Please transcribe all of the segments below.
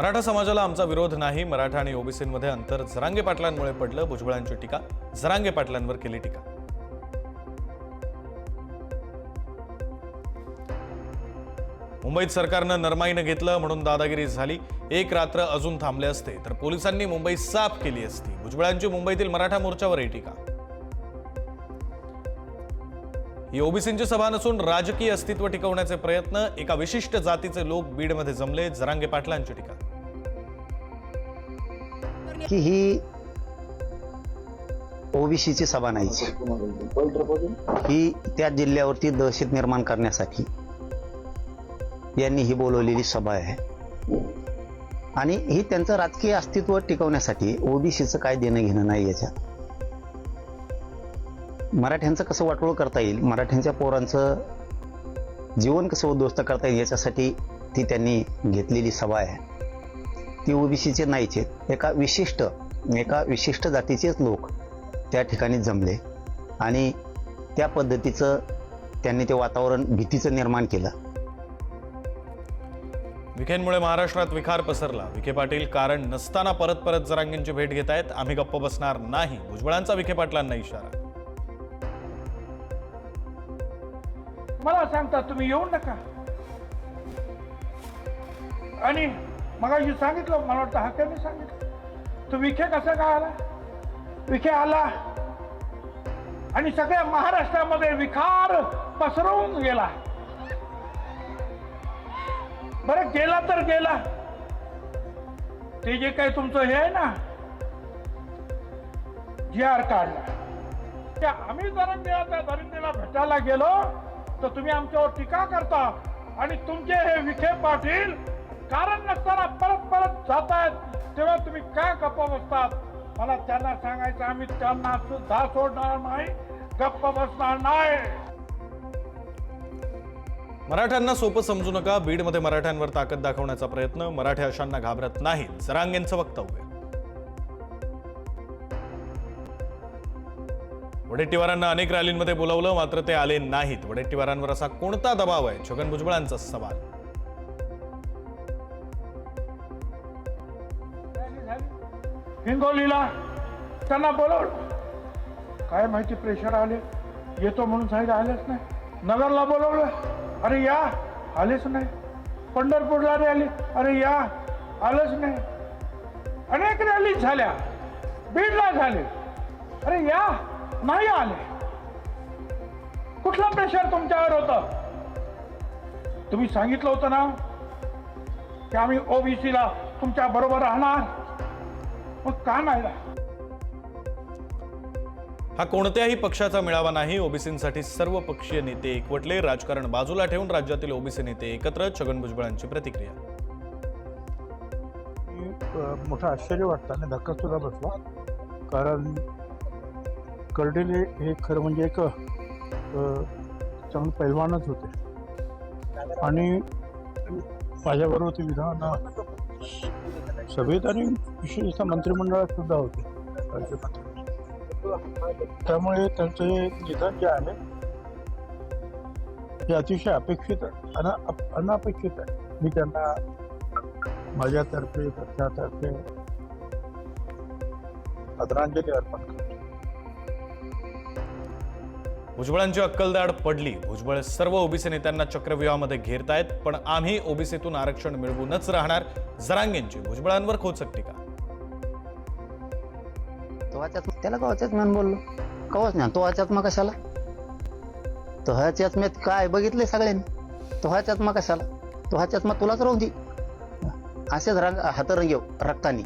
मराठा समाजाला आमचा विरोध नाही. मराठा आणि ओबीसीमध्ये अंतर जरांगे पाटलांमुळे पडलं. भुजबळांची टीका झरांगे पाटलांवर केली टीका. मुंबईत सरकारनं नरमाईनं घेतलं म्हणून दादागिरी झाली. एक रात्र अजून थांबले असते. तर पोलिसांनी मुंबई साफ केली असती. भुजबळांची मुंबईतील मराठा मोर्चावरही टीका. ही ओबीसींची सभा नसून राजकीय अस्तित्व टिकवण्याचे प्रयत्न एका विशिष्ट जातीचे लोक बीडमध्ये जमले. जरांगे पाटलांची टीका. की ही ओबीसीची सभा नाही ही त्या जिल्ह्यावरती दहशत निर्माण करण्यासाठी यांनी ही बोलवलेली सभा आहे. आणि ही त्यांचं राजकीय अस्तित्व टिकवण्यासाठी ओबीसीचं काय देणं घेणं नाही याच्यात. मराठ्यांचं कसं वाटोळ करता येईल मराठ्यांच्या पोरांचं जीवन कसं उद्ध्वस्त करता येईल याच्यासाठी ती त्यांनी घेतलेली सभा आहे. ती ओबीसीचे नाहीच आहेत. एका विशिष्ट एका विशिष्ट जातीचेच लोक त्या ठिकाणी जमले आणि त्या पद्धतीचं त्यांनी ते वातावरण भीतीचं निर्माण केलं. विखेंमुळे महाराष्ट्रात विखार पसरला. विखे पाटील कारण नसताना परत परत जरांगेंची भेट घेत आहेत. आम्ही गप्प बसणार नाही. भुजबळांचा विखे पाटलांना इशारा. मला सांगता तुम्ही येऊ नका. आणि मग सांगितलं मला वाटतं हक्याने सांगितलं. तो विखे कसा काय आला? विखे आला आणि सगळ्या महाराष्ट्रामध्ये विखार पसरवून गेला. बरं गेला तर गेला. ते जे काही तुमचं हे आहे ना जी आर काढला त्या आम्ही दरंगेला त्या दरिंगेला भेटायला गेलो तर तुम्ही आमच्यावर टीका करता आणि तुमचे हे विखे पाटील कारण नसताना परत परत जातात तेव्हा तुम्ही काय गप्प बसतात? मला त्यांना सांगायचं आम्ही त्यांना सुद्धा सोडणार नाही गप्प बसणार नाही. मराठ्यांना सोपं समजू नका बीडमध्ये मराठ्यांवर ताकद दाखवण्याचा प्रयत्न मराठे अशांना घाबरत नाहीत सरांगेंचं वक्तव्य. वडेट्टीवारांना अनेक रॅलींमध्ये बोलावलं मात्र ते आले नाहीत. वडेट्टीवारांवर असा कोणता दबाव आहे? छगन भुजबळांचा सवाल. हिंगोलीला. त्यांना बोलवलं. काय माहिती प्रेशर आले. येतो म्हणून सांगितलं आलेच नाही. नगरला बोलवलं. अरे या आलेच नाही. पंढरपूरला रॅली. अरे या आलंच नाही. अनेक रॅली झाल्या. बीडला झाले. अरे या नाही आले. कुठला प्रेशर तुमच्यावर होतं? तुम्ही सांगितलं होतं ना की आम्ही ओबीसीला तुमच्या बरोबर राहणार. मग का नाही? हा कोणत्याही पक्षाचा मेळावा नाही. ओबीसींसाठी सर्व पक्षीय नेते एकवटले. राजकारण बाजूला ठेवून राज्यातील ओबीसी नेते एकत्र छगन भुजबळांची प्रतिक्रिया. मोठं आश्चर्य वाटतं आणि धक्का सुद्धा बसला. कारण कर्डिले हे खरं म्हणजे एक चांगले पैलवानच होते. आणि माझ्याबरोबर ते विधान सभेत आणि विशेषतः मंत्रिमंडळात सुद्धा होते. त्यामुळे त्यांचं हे निधन जे आहे ते अतिशय अपेक्षित अना अनापेक्षित आहे. मी त्यांना माझ्यातर्फे पक्षातर्फे आदरांजली अर्पण करतो. भुजबळांची अक्कलदाड पडली. भुजबळ सर्व ओबीसी नेत्यांना चक्रव्यूहामध्ये घेरतायत पण आम्ही ओबीसीतून आरक्षण मिळवूनच राहणार जरांगेंची भुजबळांवर खोचक टीका. त्याला कवाच्यात म्हणून बोललो? कवाच ना तो ह्याच्यात मग कशाला? तो ह्याच्यात मी काय बघितले सगळ्यांनी? तो ह्याच्यात मग कशाला? तो ह्याच्यात मग तुलाच राहून दे. असेच रंग हात रंगेव रक्तानी.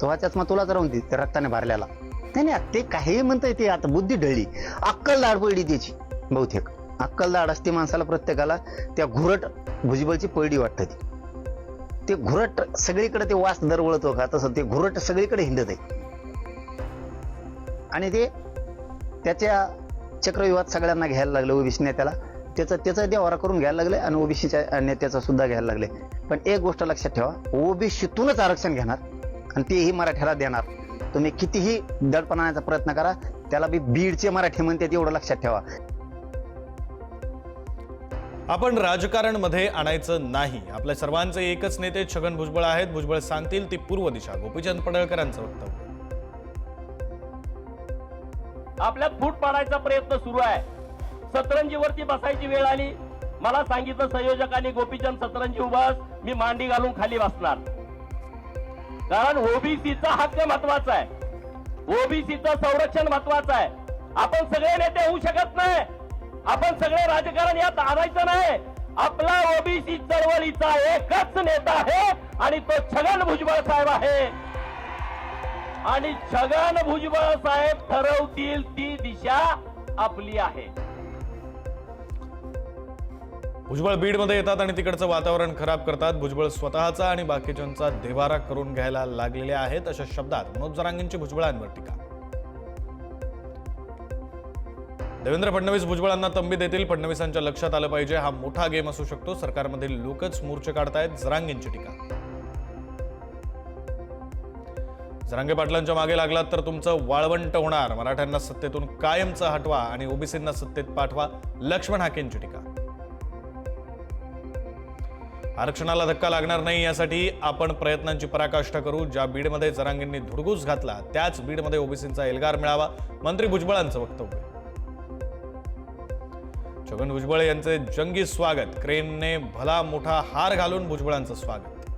तो ह्याच्यात मग तुलाच राहून दे त्या रक्ताने भरल्याला नाही नाही ते काही म्हणताय ते आता बुद्धी ढळली. अक्कल दाड पडली त्याची बहुतेक. अक्कल दाड असते माणसाला प्रत्येकाला त्या घुरट भुजबळची पळडी वाटते. ती ते घुरट सगळीकडे ते वास दरवळतो का तसं ते घुरट सगळीकडे हिंडत आहे. आणि ते त्याच्या चक्रव्यूहात सगळ्यांना घ्यायला लागलं ओबीसी नेत्याला. त्याचा त्याचा देवारा करून घ्यायला लागले आणि ओबीसीच्या नेत्याचा सुद्धा घ्यायला लागले. पण एक गोष्ट लक्षात ठेवा ओबीसीतूनच आरक्षण घेणार आणि तेही मराठ्याला देणार. तुम्ही कितीही दडपण आणण्याचा प्रयत्न करा त्याला बी बीडचे मराठी म्हणतात एवढं लक्षात ठेवा. आपण राजकारणमध्ये आणायचं नाही. आपल्या सर्वांचे एकच नेते छगन भुजबळ आहेत. भुजबळ सांगतील ती पूर्व दिशा. गोपीचंद पडळकरांचं वक्तव्य. आपल्यात फूट पाडायचा प्रयत्न सुरू आहे. सतरंजीवरती बसायची वेळ आली. मला सांगितलं संयोजकांनी गोपीचंद सतरंजी उभास. मी मांडी घालून खाली बसणार. कारण ओबीसीचा हक्क महत्त्वाचा आहे. ओबीसीचं संरक्षण महत्वाचं आहे. आपण सगळे नेते होऊ शकत नाही. आपण सगळे राजकारण यात आणायचं नाही. आपला ओबीसी चळवळीचा एकच नेता आहे आणि तो छगन भुजबळ साहेब आहे. आणि छगन भुजबळ साहेब ठरवतील ती दिशा आपली आहे. भुजबळ बीडमध्ये येतात आणि तिकडचं वातावरण खराब करतात. भुजबळ स्वतःचा आणि बाकीच्यांचा देवारा करून घ्यायला लागलेले आहेत अशा शब्दात मनोज जरांगेंची भुजबळांवर टीका. देवेंद्र फडणवीस भुजबळांना तंबी देतील. फडणवीसांच्या लक्षात आलं पाहिजे. हा मोठा गेम असू शकतो. सरकारमधील लोकच मोर्चे काढतायत जरांगेंची टीका. जरांगे पाटलांच्या मागे लागलात तर तुमचं वाळवंट होणार. मराठ्यांना सत्तेतून कायमचं हटवा आणि ओबीसींना सत्तेत पाठवा. लक्ष्मण हाकेंची टीका. आरक्षणाला धक्का लागणार नाही यासाठी आपण प्रयत्नांची पराकाष्ठा करू. ज्या बीडमध्ये जरांगींनी धुडगूस घातला त्याच बीडमध्ये ओबीसींचा एल्गार मिळावा मंत्री भुजबळांचं वक्तव्य. छगन भुजबळ यांचे जंगी स्वागत क्रेनने भला मोठा हार घालून भुजबळांचं स्वागत.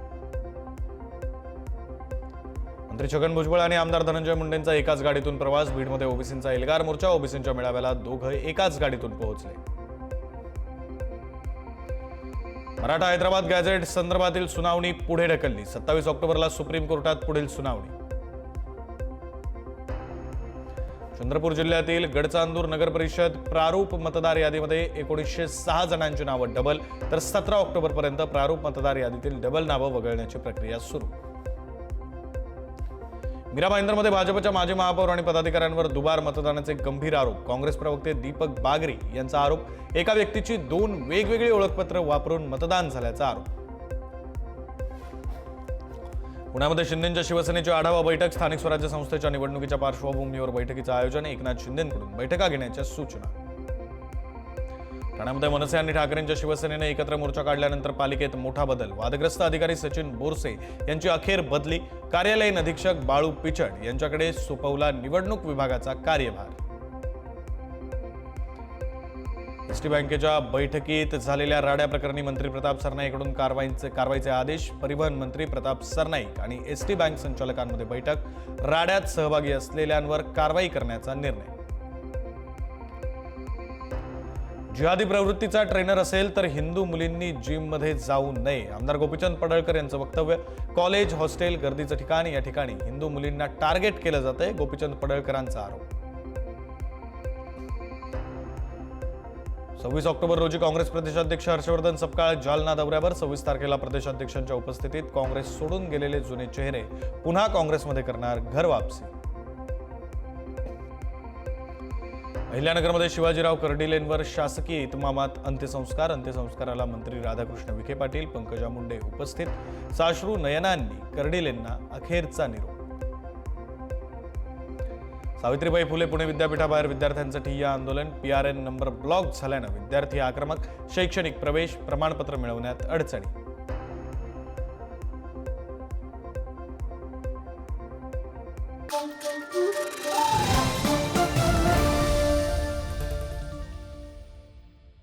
मंत्री छगन भुजबळ आणि आमदार धनंजय मुंडेंचा एकाच गाडीतून प्रवास बीडमध्ये ओबीसींचा एल्गार मोर्चा ओबीसींच्या मेळाव्याला दोघं एकाच गाडीतून पोहोचले. मराठा हैदराबाद गॅझेट संदर्भातील सुनावणी पुढे ढकलली. सत्तावीस ऑक्टोबरला सुप्रीम कोर्टात पुढील सुनावणी. चंद्रपूर जिल्ह्यातील गडचांदूर नगर परिषद प्रारूप मतदार यादीमध्ये एकोणीसशे सहा जणांची नावं डबल तर सतरा ऑक्टोबर पर्यंत प्रारूप मतदार यादीतील डबल नावं वगळण्याची प्रक्रिया सुरू. मीरा भाईंदरमध्ये भाजपच्या माजी महापौर आणि पदाधिकाऱ्यांवर दुबार मतदानाचे गंभीर आरोप. काँग्रेस प्रवक्ते दीपक बागरी यांचा आरोप. एका व्यक्तीची दोन वेगवेगळी ओळखपत्र वापरून मतदान झाल्याचा आरोप. पुण्यामध्ये शिंदेच्या शिवसेनेची आढावा बैठक. स्थानिक स्वराज्य संस्थेच्या निवडणुकीच्या पार्श्वभूमीवर बैठकीचं आयोजन. एकनाथ शिंदेकडून बैठका घेण्याच्या सूचना. ठाण्यामध्ये मनसे आणि ठाकरेंच्या शिवसेनेने एकत्र मोर्चा काढल्यानंतर पालिकेत मोठा बदल. वादग्रस्त अधिकारी सचिन बोरसे यांची अखेर बदली. कार्यालयीन अधीक्षक बाळू पिचड यांच्याकडे सोपवला निवडणूक विभागाचा कार्यभार. एसटी बँकेच्या बैठकीत झालेल्या राड्या प्रकरणी मंत्री प्रताप सरनाईकडून कारवाईचे कारवाईचे आदेश परिवहन मंत्री प्रताप सरनाईक आणि एसटी बँक संचालकांमध्ये बैठक. राड्यात सहभागी असलेल्यांवर कारवाई करण्याचा निर्णय. जिहादी प्रवृत्तीचा ट्रेनर असेल तर हिंदू मुलींनी जिममध्ये जाऊ नये. आमदार गोपीचंद पडळकर यांचं वक्तव्य कॉलेज हॉस्टेल गर्दीचं ठिकाण या ठिकाणी हिंदू मुलींना टार्गेट केलं जातंय गोपीचंद पडळकरांचा आरोप. सव्वीस ऑक्टोबर रोजी काँग्रेस प्रदेशाध्यक्ष हर्षवर्धन सपकाळ जालना दौऱ्यावर सव्वीस तारखेला प्रदेशाध्यक्षांच्या उपस्थितीत काँग्रेस सोडून गेलेले जुने चेहरे पुन्हा काँग्रेसमध्ये करणार घर अहिल्यानगरमध्ये शिवाजीराव कर्डिलेंवर शासकीय इतमामात अंत्यसंस्कार. अंत्यसंस्काराला मंत्री राधाकृष्ण विखे पाटील पंकजा मुंडे उपस्थित. साश्रू नयनांनी कर्डिलेंना अखेरचा निरोप. सावित्रीबाई फुले पुणे विद्यापीठाबाहेर विद्यार्थ्यांचं ठिय्या आंदोलन. P R N number block झाल्यानं विद्यार्थी आक्रमक. शैक्षणिक प्रवेश प्रमाणपत्र मिळवण्यात अडचणी.